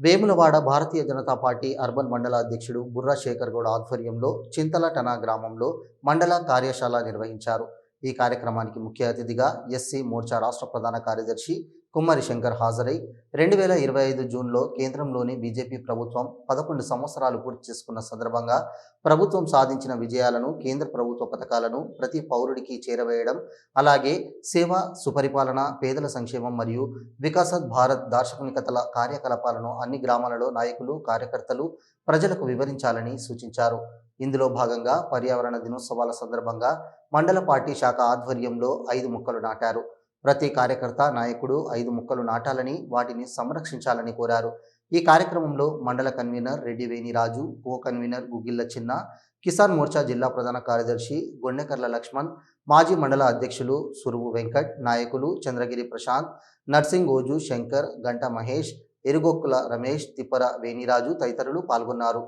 Vemulawada Bharatiya Janata party urban మండల అధ్యక్షుడు బుర్రా శేఖర్ గౌడ్ ఆధ్వర్యంలో చింతలటనా గ్రామంలో మండల కార్యశాల నిర్వహించారు. ఈ కార్యక్రమానికి ముఖ్య అతిథిగా ఎస్సీ మోర్చా రాష్ట్ర ప్రధాన కార్యదర్శి కుమ్మరి శంకర్ హాజరై రెండు వేల ఇరవై ఐదు జూన్లో కేంద్రంలోని బీజేపీ ప్రభుత్వం పదకొండు సంవత్సరాలు పూర్తి చేసుకున్న సందర్భంగా ప్రభుత్వం సాధించిన విజయాలను కేంద్ర ప్రభుత్వ పథకాలను ప్రతి పౌరుడికి చేరవేయడం అలాగే సేవ సుపరిపాలన పేదల సంక్షేమం మరియు వికాసత్ భారత్ దార్శనికతల కార్యకలాపాలను అన్ని గ్రామాలలో నాయకులు కార్యకర్తలు ప్రజలకు వివరించాలని సూచించారు. ఇందులో భాగంగా పర్యావరణ దినోత్సవాల సందర్భంగా మండల పార్టీ శాఖ ఆధ్వర్యంలో ఐదు మొక్కలు నాటారు. ప్రతి కార్యకర్త నాయకుడు ఐదు మొక్కలు నాటాలని వాటిని సంరక్షించాలని కోరారు. ఈ కార్యక్రమంలో మండల convener Reddy Veniraju co convener Gugilla Chinna Kisan Morcha జిల్లా ప్రధాన కార్యదర్శి గొన్నెకర్ల లక్ష్మణ్ మాజీ మండల అధ్యక్షులు సురువు వెంకట్ నాయకులు చంద్రగిరి ప్రశాంత్ నర్సింగ్ ఓజు శంకర్ గంట మహేష్ ఎరుగొక్కుల రమేష్ తిప్పర వేణిరాజు తదితరులు పాల్గొన్నారు.